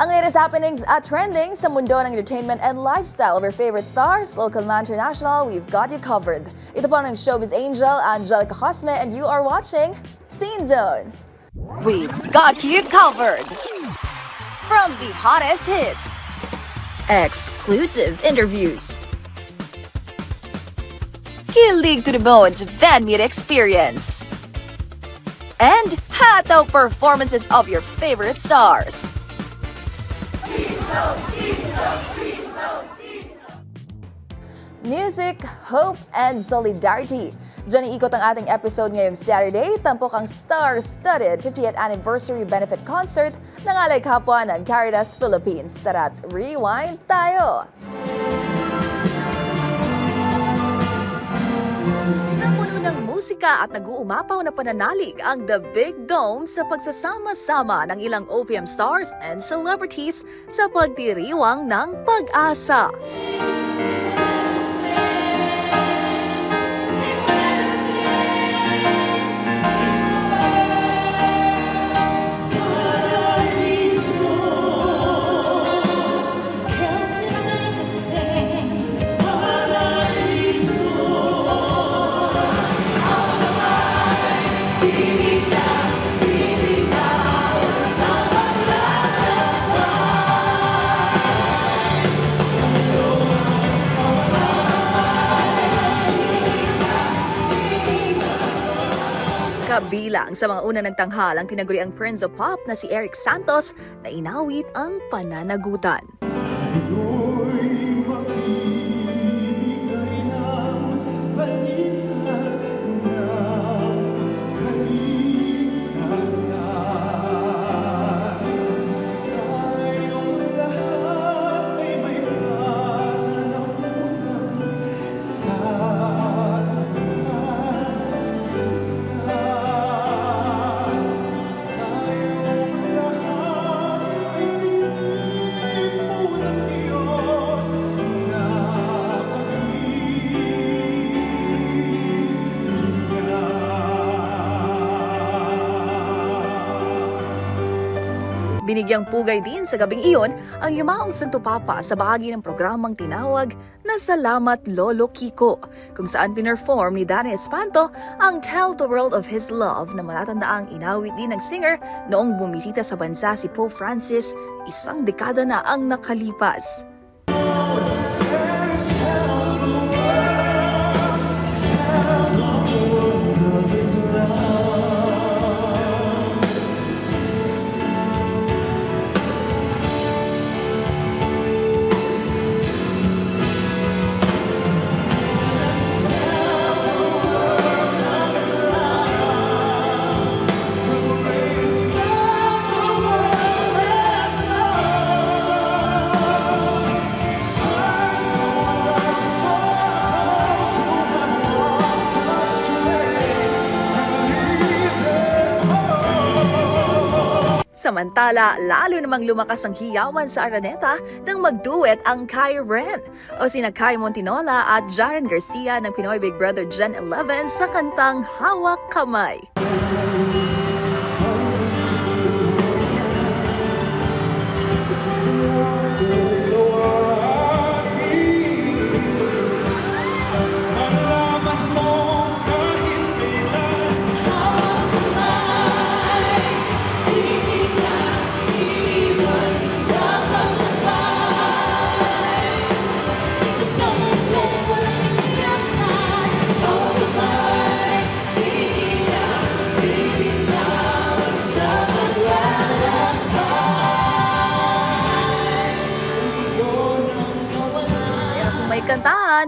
Ang latest happenings at trending sa mundo ng entertainment and lifestyle of your favorite stars, local and international, we've got you covered. Ito po ang showbiz angel, Angelica Cosme, and you are watching Scene Zone. We've got you covered. From the hottest hits, exclusive interviews, kilig to the bones fan meet experience, and hataw performances of your favorite stars. Music, hope, and solidarity. Diyan iikot ang ating episode ngayong Saturday, tampok ang star-studded 50th Anniversary Benefit Concert ng Alay Kapwa ng Caritas Philippines. Tara't rewind tayo! Musika at nag-uumapaw na pananalig ang The Big Dome sa pagsasama-sama ng ilang OPM stars and celebrities sa pagdiriwang ng pag-asa. Kabilang sa mga una nagtanghal ang tinaguriang Prince of Pop na si Eric Santos na inawit ang pananagutan. Binigyang pugay din sa gabing iyon ang yumaong Santo Papa sa bahagi ng programang tinawag na Salamat Lolo Kiko, kung saan pinerform ni Danny Espanto ang Tell the World of His Love na malatandaang inawit din ng singer noong bumisita sa bansa si Pope Francis isang dekada na ang nakalipas. Samantala, lalo namang lumakas ang hiyawan sa Araneta nang magduet ang Kai Ren o sina Kai Montinola at Jaren Garcia ng Pinoy Big Brother Gen 11 sa kantang Hawak Kamay.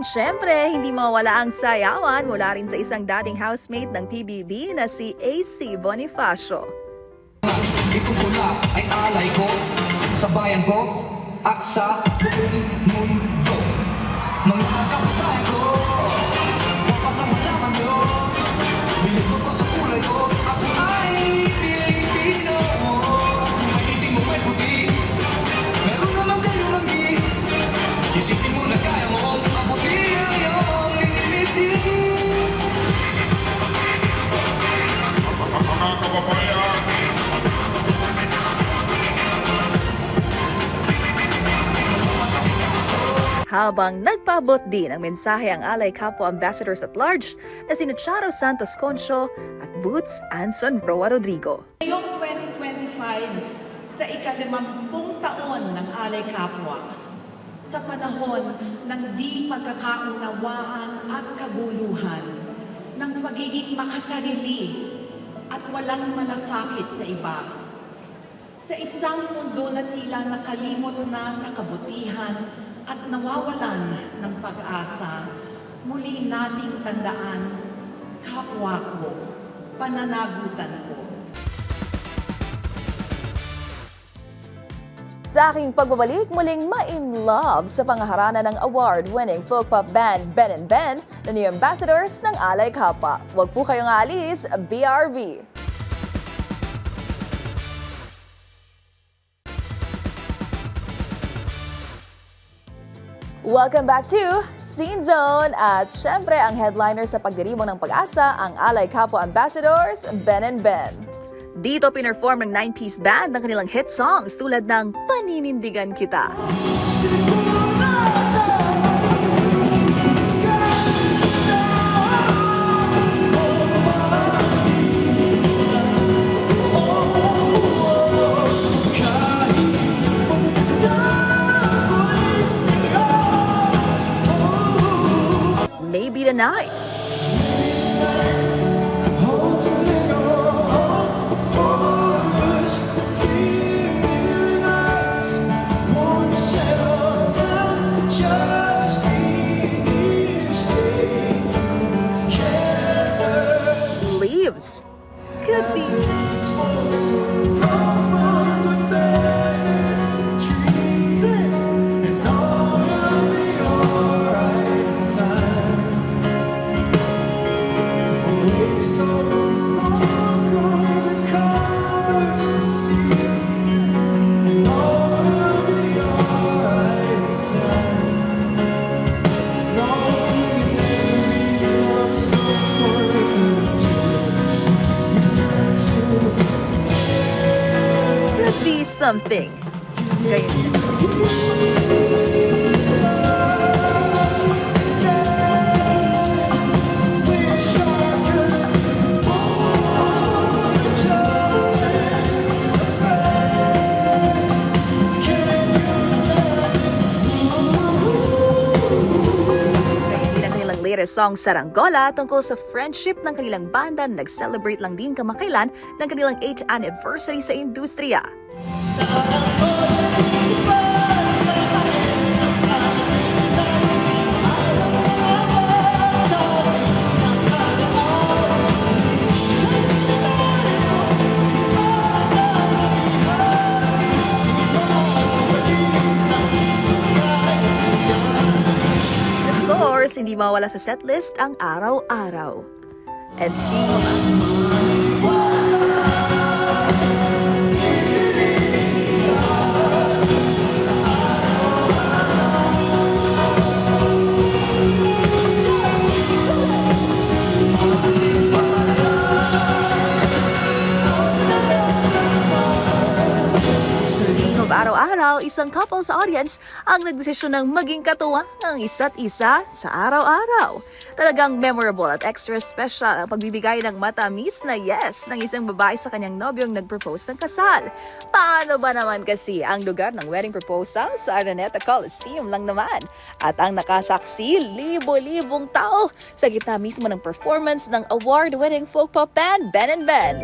Syempre hindi mawala ang sayawan mula rin sa isang dating housemate ng PBB na si AC Bonifacio. Ikutula ay alay ko sa bayan ko at sa buong mundo. Mga kababayan ko, dapat na malaman nyo, binuto ko sa kulay ko, ako Habang nagpaabot din ang mensahe ang alay kapwa ambassadors at large na sina Charo Santos Concho at Boots Anson Roa Rodrigo. Ngayong 2025, sa ikalimampung taon ng Alay Kapwa, sa panahon ng di pagkakaunawaan at kabuluhan, ng pagiging makasarili at walang malasakit sa iba. Sa isang mundo na tila nakalimot na sa kabutihan at nawawalan ng pag-asa, muli nating tandaan, kapwa ko, pananagutan ko. Sa aking pagbabalik, muling ma-in love sa pangaharanan ng award-winning folk pop band Ben and Ben na new ambassadors ng Alay Kapwa. Huwag po kayong aalis, BRB! Welcome back to Scene Zone at syempre ang headliner sa pagdiribong ng pag-asa ang Alay Kapwa Ambassadors, Ben and Ben. Dito pinerform ng 9-piece band ang kanilang hit songs tulad ng Paninindigan Kita. Maybe the something. Kanilang latest song Saranggola tungkol sa friendship ng kanilang banda na nag-celebrate lang din kamakailan ng kanilang 8th anniversary sa industriya. Course, hindi mawala sa setlist ang araw-araw. And speaking of araw-araw, isang couple sa audience ang nagdesisyon ng maging katuwang ang isa't isa sa araw-araw. Talagang memorable at extra special ang pagbibigay ng matamis na yes ng isang babae sa kanyang nobyong nag-propose ng kasal. Paano ba naman kasi ang lugar ng wedding proposal sa Araneta Coliseum lang naman? At ang nakasaksi, libo-libong tao sa gitna mismo ng performance ng award-winning folk pop band Ben and Ben.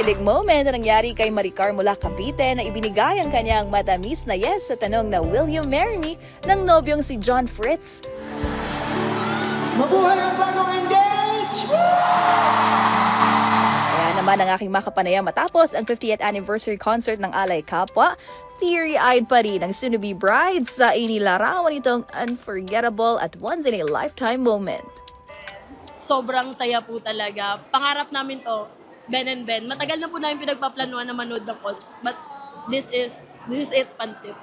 Kilig moment na nangyari kay Maricar mula Cavite na ibinigay ang kanyang matamis na yes sa tanong na Will you marry me ng nobyong si John Fritz. Mabuhay ang bagong engage! Kaya naman ang aking makapanayam matapos ang 50th anniversary concert ng Alay Kapwa, teary-eyed pa rin ang soon-to-be brides sa inilarawan itong unforgettable at once-in-a-lifetime moment. sobrang saya po talaga. Pangarap namin to, Ben and Ben. Matagal na po namin pinagpaplanuhan na manood ng concert. But this is, this is it, Pansit.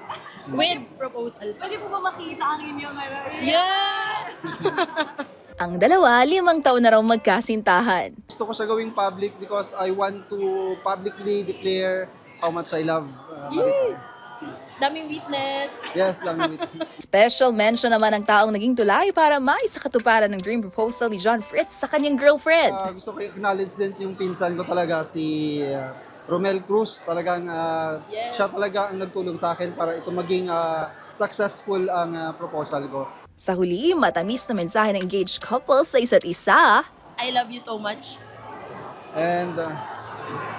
With proposal. Pwede po ba makita ang inyong ano? Yeah! Ang dalawa, limang taon na raw magkasintahan. Gusto ko siya gawing public because I want to publicly declare how much I love uh, Maricar. Daming witness. Yes, lang with Special mention naman ang taong naging tulay para maisakatuparan ng dream proposal ni John Fritz sa kanyang girlfriend. Uh, gusto ko i-acknowledge din yung pinsan ko talaga, si uh, Romel Cruz. Talagang uh, Yes. siya talaga ang nagtulong sa akin para ito maging uh, successful ang uh, proposal ko. Sa huli, matamis na mensahe ng engaged couple sa isa't isa. I love you so much. And uh,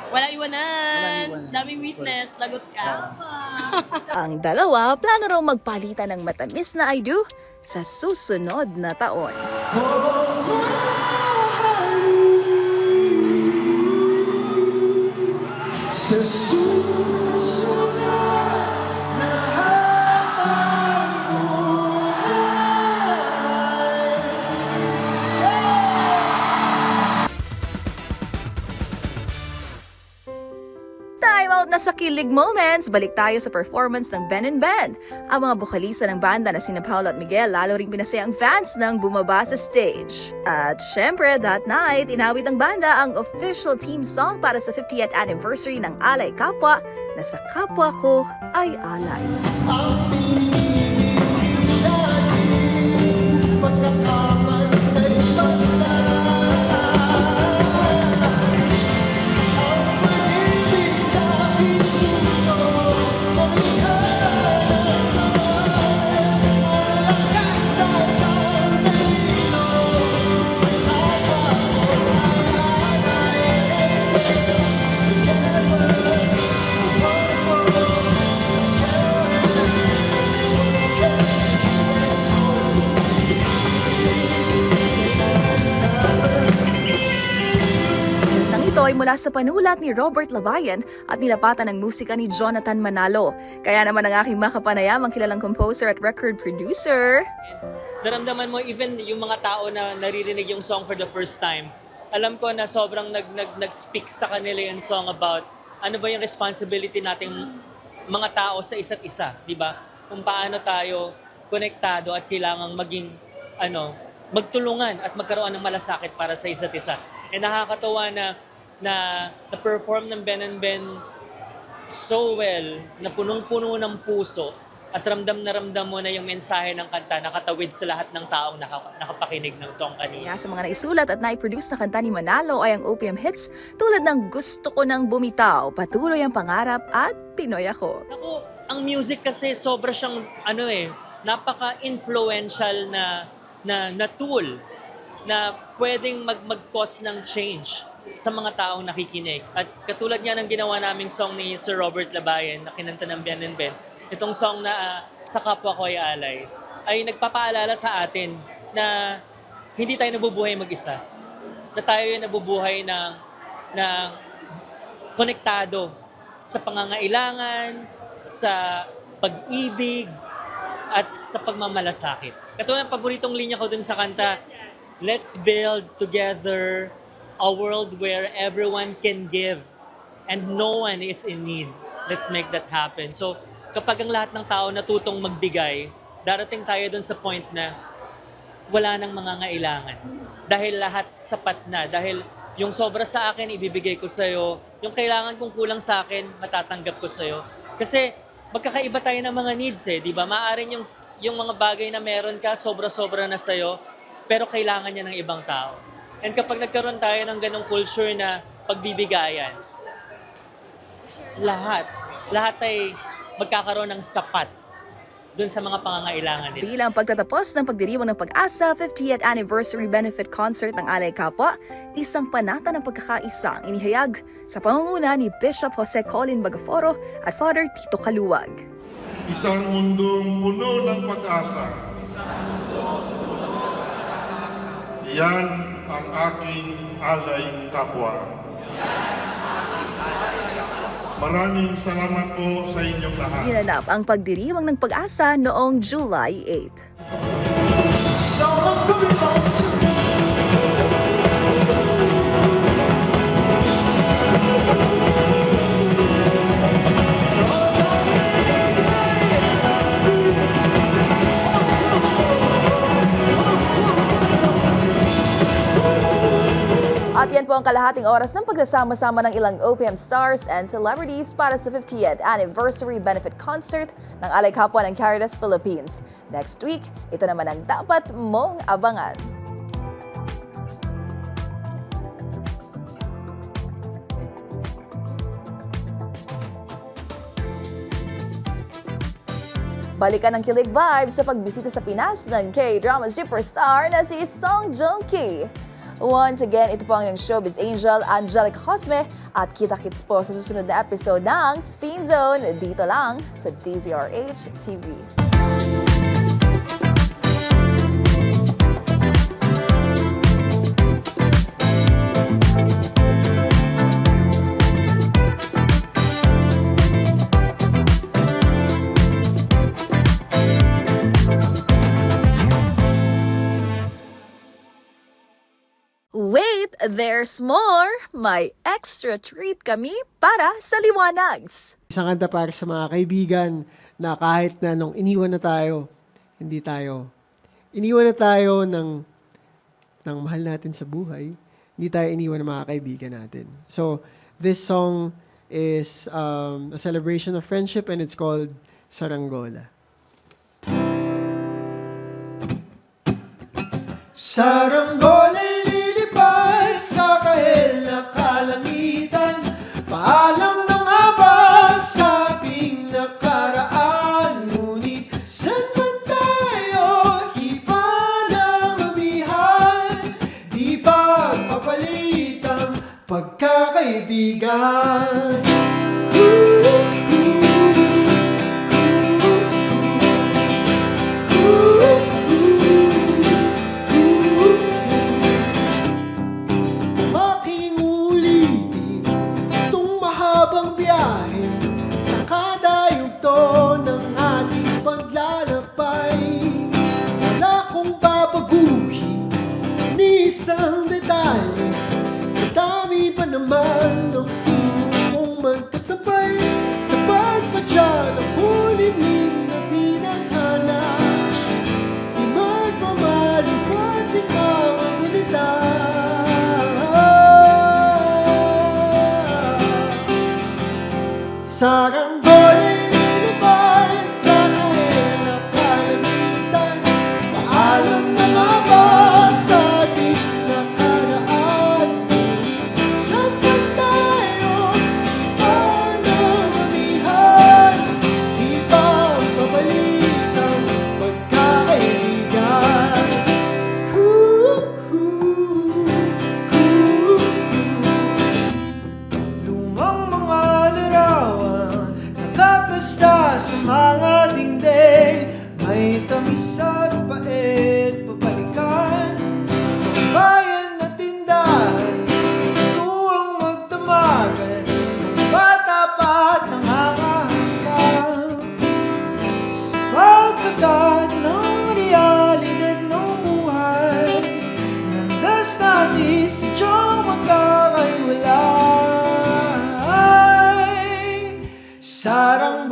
Walang iwanan. Walang iwanan. Daming witness. Lagot ka. Ang dalawa, plano raw magpalitan ng matamis na I do sa susunod na taon. sa susunod na sa Kilig Moments! Balik tayo sa performance ng Ben and Ben. Ang mga bokalista ng banda na sina Paolo at Miguel lalo ring pinasaya ang fans nang bumaba sa stage. At syempre, that night, inawit ng banda ang official team song para sa 50th anniversary ng Alay Kapwa na sa kapwa ko ay alay. Nang ay mula sa panulat ni Robert Labayan at nilapatan ng musika ni Jonathan Manalo. Kaya naman ang aking makapanayam ang kilalang composer at record producer. naramdaman mo even yung mga tao na naririnig yung song for the first time, alam ko na sobrang nag, nag, nag-speak sa kanila yung song about ano ba yung responsibility nating mga tao sa isa't isa, di ba? Kung paano tayo konektado at kailangang maging ano, magtulungan at magkaroon ng malasakit para sa isa't isa. And nakakatawa na na na-perform ng Ben and Ben so well na punong-puno ng puso at ramdam na ramdam mo na yung mensahe ng kanta nakatawid sa lahat ng taong naka- nakapakinig ng song kanina. Kaya sa mga naisulat at naiproduce na kanta ni Manalo ay ang OPM hits tulad ng Gusto Ko Nang Bumitaw, Patuloy Ang Pangarap at Pinoy Ako. Ako, ang music kasi sobra siyang ano eh, napaka-influential na na na tool na pwedeng mag mag-cause ng change sa mga taong nakikinig. At katulad nga ng ginawa naming song ni Sir Robert Labayan na kinanta ng Ben and Ben, itong song na ah, Sa Kapwa Ko Ay Alay, ay nagpapaalala sa atin na hindi tayo nabubuhay mag-isa. Na tayo ay nabubuhay ng, ng konektado sa pangangailangan, sa pag-ibig, at sa pagmamalasakit. Katulad ng paboritong linya ko dun sa kanta, Let's build together a world where everyone can give and no one is in need. Let's make that happen. So, kapag ang lahat ng tao natutong magbigay, darating tayo dun sa point na wala nang mga ngailangan. Dahil lahat sapat na. Dahil yung sobra sa akin, ibibigay ko sa'yo. Yung kailangan kong kulang sa akin, matatanggap ko sa'yo. Kasi magkakaiba tayo ng mga needs eh, di ba? Maaring yung, yung mga bagay na meron ka, sobra-sobra na sa'yo, pero kailangan niya ng ibang tao. And kapag nagkaroon tayo ng ganong culture na pagbibigayan, lahat, lahat ay magkakaroon ng sapat dun sa mga pangangailangan nila. Bilang pagtatapos ng pagdiriwang ng pag-asa 50th Anniversary Benefit Concert ng Alay Kapwa, isang panata ng pagkakaisa ang inihayag sa pangunguna ni Bishop Jose Colin Bagaforo at Father Tito Kaluwag. Isang mundong puno ng pag-asa. Yan ang aking alay kapwa. Maraming salamat po sa inyong lahat. Ginanap ang pagdiriwang ng pag-asa noong July 8. At yan po ang kalahating oras ng pagsasama-sama ng ilang OPM stars and celebrities para sa 50th Anniversary Benefit Concert ng Alay Kapwa ng Caritas Philippines. Next week, ito naman ang dapat mong abangan. Balikan ang kilig vibes sa pagbisita sa Pinas ng K-drama superstar na si Song Joong Ki. Once again, ito po ang iyong showbiz angel, Angelic Cosme, at kita-kits po sa susunod na episode ng Scene Zone dito lang sa DZRH TV. Wait, there's more! May extra treat kami para sa liwanags. Isang kanta para sa mga kaibigan na kahit na nung iniwan na tayo, hindi tayo. Iniwan na tayo ng, ng mahal natin sa buhay, hindi tayo iniwan ng mga kaibigan natin. So, this song is um, a celebration of friendship and it's called Saranggola. Saranggola'y Paalam na ba sa nakaraan Ngunit saan man tayo hipalang amihan Di ba papalit ang pagkakaibigan naman ng sino kong magkasabay sa pagpadya ng hulingin na tinatana. Di magmamaliwan di mamangilita Saranggola தாரம்